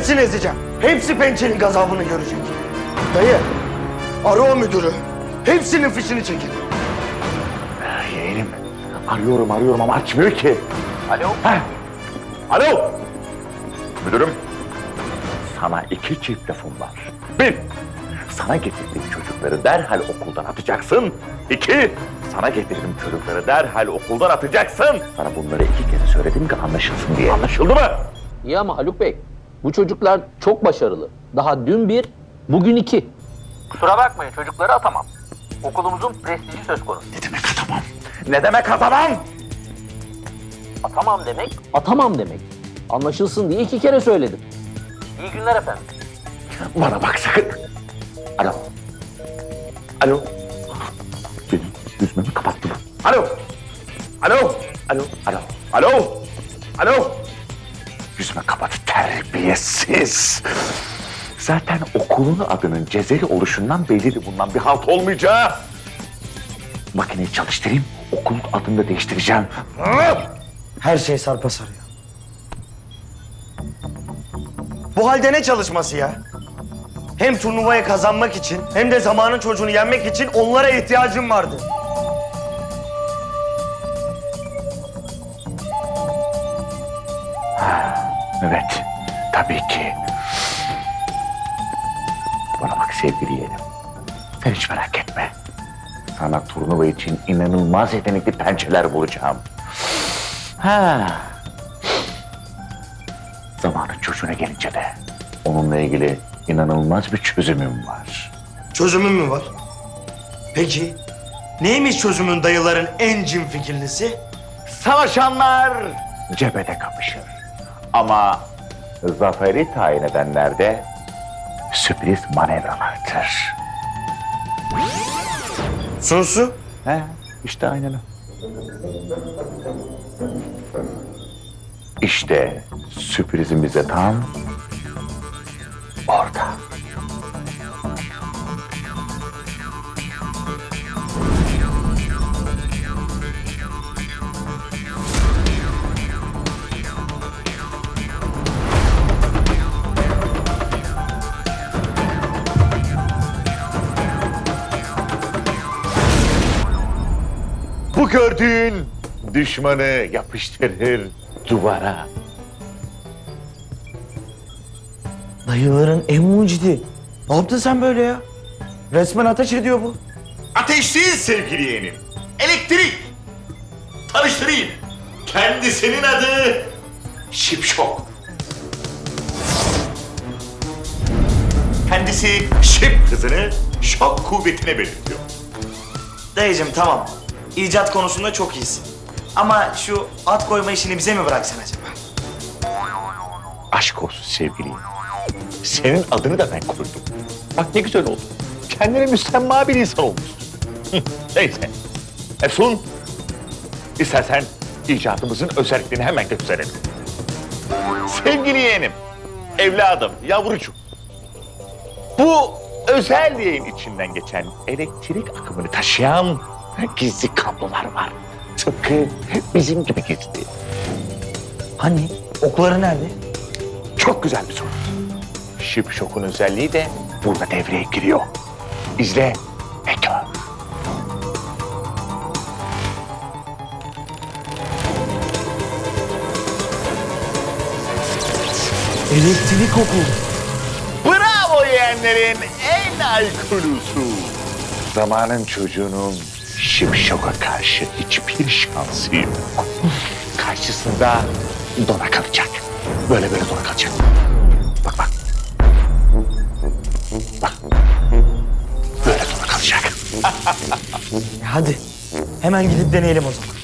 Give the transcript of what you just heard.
Hepsini ezeceğim. Hepsi pençenin gazabını görecek. Dayı, ara o müdürü. Hepsinin fişini çekin. Yeğenim. Arıyorum arıyorum ama açmıyor ki. Alo. Heh. Alo. Müdürüm. Sana iki çift lafım var. Bir. Sana getirdiğim çocukları derhal okuldan atacaksın. İki. Sana getirdiğim çocukları derhal okuldan atacaksın. Sana bunları iki kere söyledim ki anlaşılsın diye. Anlaşıldı mı? İyi ama Haluk Bey, bu çocuklar çok başarılı. Daha dün bir, bugün iki. Kusura bakmayın çocukları atamam. Okulumuzun prestiji söz konusu. Ne demek atamam? Ne demek atamam? Atamam demek, atamam demek. Anlaşılsın diye iki kere söyledim. İyi günler efendim. Bana bak sakın. Alo. Alo. Benim yüzümü kapattı bu. Alo. Alo. Alo. Alo. Alo. Alo. Yüzüme kapattı terbiyesiz. Zaten okulun adının Cezeri oluşundan belliydi bundan bir halt olmayacağı. Makineyi çalıştırayım, okulun adını da değiştireceğim. Her şey sarpa sarıyor. Bu halde ne çalışması ya? Hem turnuvayı kazanmak için hem de zamanın çocuğunu yenmek için onlara ihtiyacım vardı. Evet, tabii ki. Bana bak sevgili yeğenim. Sen hiç merak etme. Sana turnuva için inanılmaz yetenekli pençeler bulacağım. Ha. Zamanın çocuğuna gelince de onunla ilgili inanılmaz bir çözümüm var. Çözümün mü var? Peki neymiş çözümün dayıların en cin fikirlisi? Savaşanlar cephede kapışır. Ama zaferi tayin edenler de sürpriz manevralardır. Sunsu? He, işte aynen o. İşte sürprizim bize tam gördüğün düşmanı yapıştırır duvara. Dayıların en mucidi. Ne yaptın sen böyle ya? Resmen ateş ediyor bu. Ateş değil sevgili yeğenim. Elektrik. Tanıştırayım. Kendisinin adı Şipşok. Kendisi şip hızını şok kuvvetine belirtiyor. Dayıcım tamam. İcat konusunda çok iyisin. Ama şu at koyma işini bize mi bıraksan acaba? Aşk olsun sevgilim. Senin adını da ben koydum. Bak ne güzel oldu. Kendine müsemma bir insan olmuşsun. Neyse. Efsun, istersen icadımızın özelliklerini hemen gösterelim. Sevgili yeğenim, evladım, yavrucuğum. Bu özel yeğen içinden geçen elektrik akımını taşıyan gizli kablolar var. Tıpkı bizim gibi gizli. Hani? Okları nerede? Çok güzel bir soru. Şip şokun özelliği de burada devreye giriyor. İzle ve gör. Elektrik oku. Bravo yeğenlerin en alkulusu. Zamanın çocuğunun şip şoka karşı hiçbir şansı yok. Karşısında dona kalacak. Böyle böyle dona kalacak. Bak bak. Bak. Böyle dona kalacak. E hadi. Hemen gidip deneyelim o zaman.